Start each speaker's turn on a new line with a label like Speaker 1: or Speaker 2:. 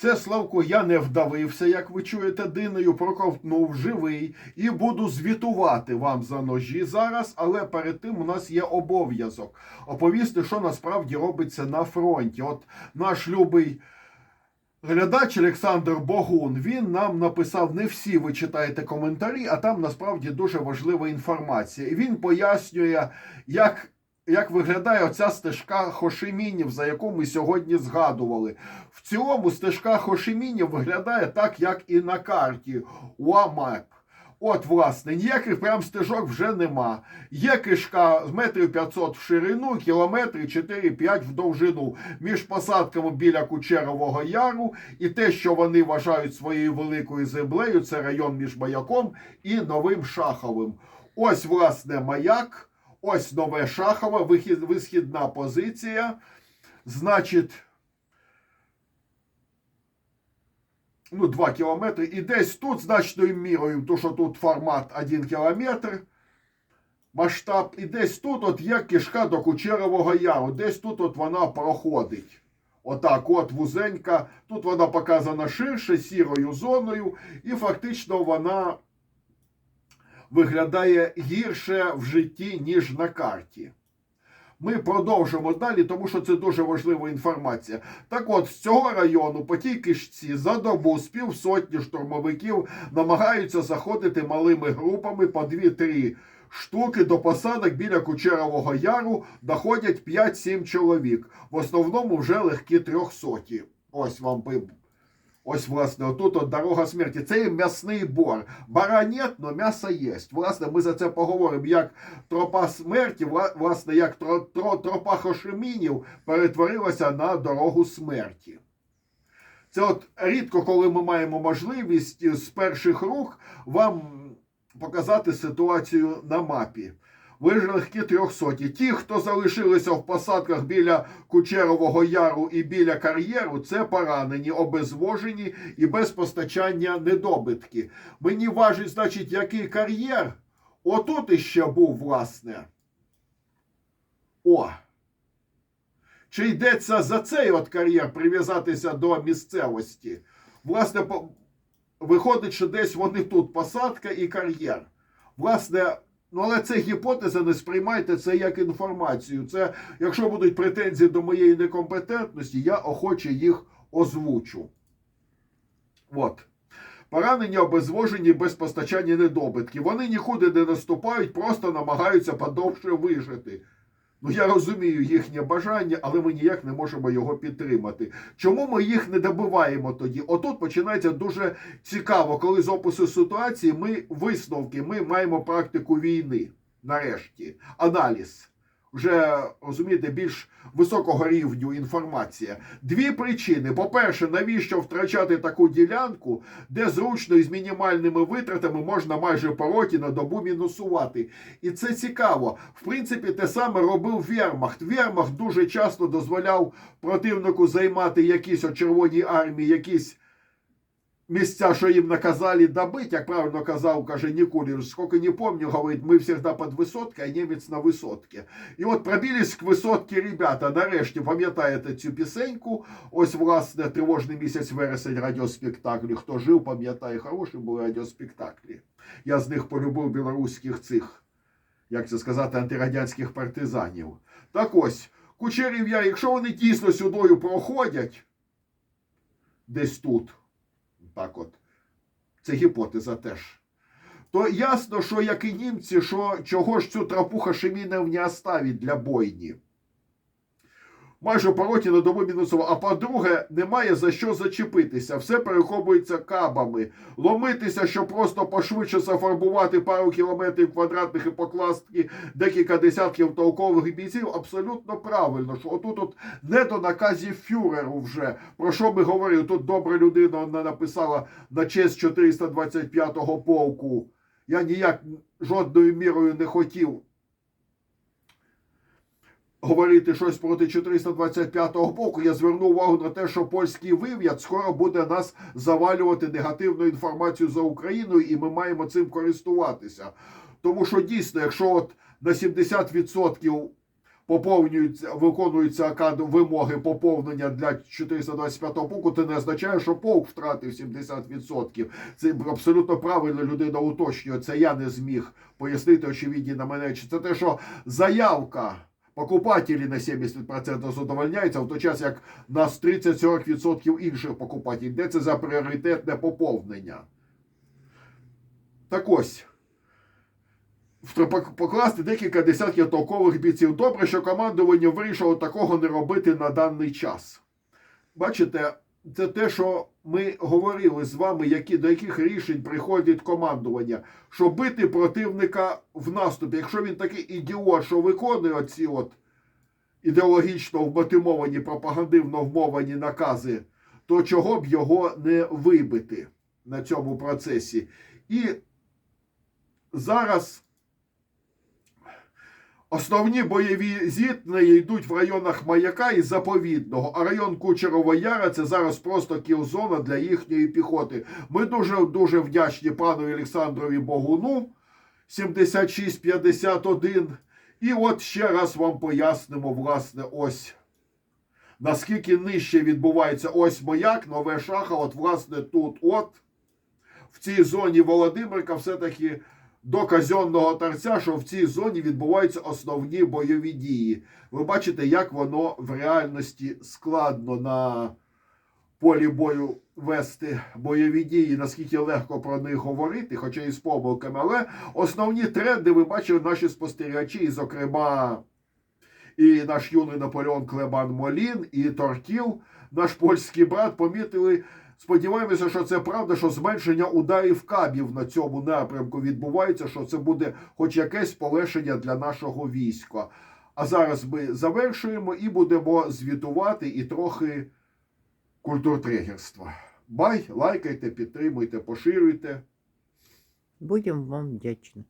Speaker 1: Це Славко, я не вдавився, як ви чуєте, диною, проковтнув живий і буду звітувати вам за ножі зараз. Але перед тим у нас є обов'язок оповісти, що насправді робиться на фронті. От наш любий глядач Олександр Богун він нам написав: не всі ви читаєте коментарі, а там насправді дуже важлива інформація. І він пояснює, як. Як виглядає оця стежка Хошимінів, за яку ми сьогодні згадували? В цілому стежка Хошимінів виглядає так, як і на карті УАМАП. От, власне, ніяких прям стежок вже нема. Є кишка з метрів 500 в ширину, кілометри 4-5 в довжину між посадками біля Кучерового Яру. І те, що вони вважають своєю великою землею, це район між маяком і Новим Шаховим. Ось, власне, маяк. Ось нове Шахове, вихід, висхідна позиція. Значить, ну, 2 кілометри. І десь тут значною мірою, тому що тут формат 1 кілометр, масштаб, і десь тут от є кишка до Кучерового Яру. Десь тут от вона проходить. Отак, от вузенька. Тут вона показана ширше, сірою зоною, і фактично вона виглядає гірше в житті, ніж на карті. Ми продовжимо далі, тому що це дуже важлива інформація. Так от, з цього району по тій кишці за добу з півсотні штурмовиків намагаються заходити малими групами по 2-3 штуки до посадок біля Кучерового Яру доходять 5-7 чоловік. В основному вже легкі трьохсоті. Ось вам Ось, власне, отут от дорога смерті. Це є м'ясний бор. Бара нет, но м'ясо є. Власне, ми за це поговоримо, як тропа смерті, власне, як тро, тро, тропа Хошимінів перетворилася на дорогу смерті. Це от рідко, коли ми маємо можливість з перших рук вам показати ситуацію на мапі. Ви ж легкі трьохсоті. Ті, хто залишилися в посадках біля Кучерового Яру і біля кар'єру, це поранені, обезвожені і без постачання недобитки. Мені важить, значить, який кар'єр. Отут іще був, власне. О. Чи йдеться за цей от кар'єр прив'язатися до місцевості? Власне, виходить, що десь вони тут посадка і кар'єр. Власне, ну але це гіпотеза, не сприймайте це як інформацію. Це, якщо будуть претензії до моєї некомпетентності, я охоче їх озвучу. От. Поранення обезвожені без постачання недобитків. Вони нікуди не наступають, просто намагаються подовше вижити. Ну, я розумію їхнє бажання, але ми ніяк не можемо його підтримати. Чому ми їх не добиваємо тоді? Отут починається дуже цікаво, коли з опису ситуації ми висновки, ми маємо практику війни. Нарешті, аналіз. Вже розумієте, більш високого рівню інформація. Дві причини: по-перше, навіщо втрачати таку ділянку, де зручно і з мінімальними витратами можна майже по роті на добу мінусувати. І це цікаво. В принципі, те саме робив Вермахт. Вермахт дуже часто дозволяв противнику займати якісь от Червоній армії, якісь місця, що їм наказали добити, як правильно казав, каже Никулин, сколько не помню, говорить, ми всегда під висоткою, а німець на висотці. І от пробились к висотці ребята, нарешті, пам'ятаєте цю пісеньку, ось, власне, тривожний місяць вересень радіоспектаклі. Хто жив, пам'ятає, хороші були радіоспектаклі. Я з них полюбив білоруських цих, як це сказати, антирадянських партизанів. Так ось, кучерів я, якщо вони дійсно сюдою проходять, десь тут, так от, це гіпотеза теж. То ясно, що як і німці, що чого ж цю трапуха Шемінов не оставить для бойні. Майже по роті на добу мінусово. А по-друге, немає за що зачепитися. Все перехоплюється кабами. Ломитися, щоб просто пошвидше зафарбувати пару кілометрів квадратних і покласти декілька десятків толкових бійців, абсолютно правильно. Що отут от не до наказів фюреру вже. Про що ми говорили? Тут добра людина написала на честь 425-го полку. Я ніяк жодною мірою не хотів говорити щось проти 425-го полку, я звернув увагу на те, що польський вив'ят скоро буде нас завалювати негативною інформацією за Україною, і ми маємо цим користуватися. Тому що дійсно, якщо от на 70% поповнюються, виконуються вимоги поповнення для 425 полку, це не означає, що полк втратив 70%. Це абсолютно правильно людина уточнює. Це я не зміг пояснити очевидні на мене. Чи Це те, що заявка покупателі на 70% задовольняються, в той час як нас 30-40% інших покупателів. Це за пріоритетне поповнення? Так ось. Покласти декілька десятків толкових бійців. Добре, що командування вирішило такого не робити на даний час. Бачите, це те, що ми говорили з вами, які, до яких рішень приходить командування, що бити противника в наступі. Якщо він такий ідіот, що виконує оці от ідеологічно вмотивовані, пропагандивно вмовані накази, то чого б його не вибити на цьому процесі? І зараз основні бойові зіткнення йдуть в районах Маяка і Заповідного, а район Кучерова Яра це зараз просто кілзона для їхньої піхоти. Ми дуже дуже вдячні пану Олександрові Богуну 7651. І от ще раз вам пояснимо, власне, ось наскільки нижче відбувається ось маяк, нове шаха, от, власне, тут, от, в цій зоні Володимирка, все-таки до казенного торця, що в цій зоні відбуваються основні бойові дії. Ви бачите, як воно в реальності складно на полі бою вести бойові дії, наскільки легко про них говорити, хоча і з помилками. Але основні тренди ви бачили наші спостерігачі, і, зокрема, і наш юний Наполеон Клебан Молін, і Тортіл, наш польський брат, помітили. Сподіваємося, що це правда, що зменшення ударів кабів на цьому напрямку відбувається, що це буде хоч якесь полегшення для нашого війська. А зараз ми завершуємо і будемо звітувати і трохи культуртрегерства. Бай, лайкайте, підтримуйте, поширюйте.
Speaker 2: Будем вам вдячны.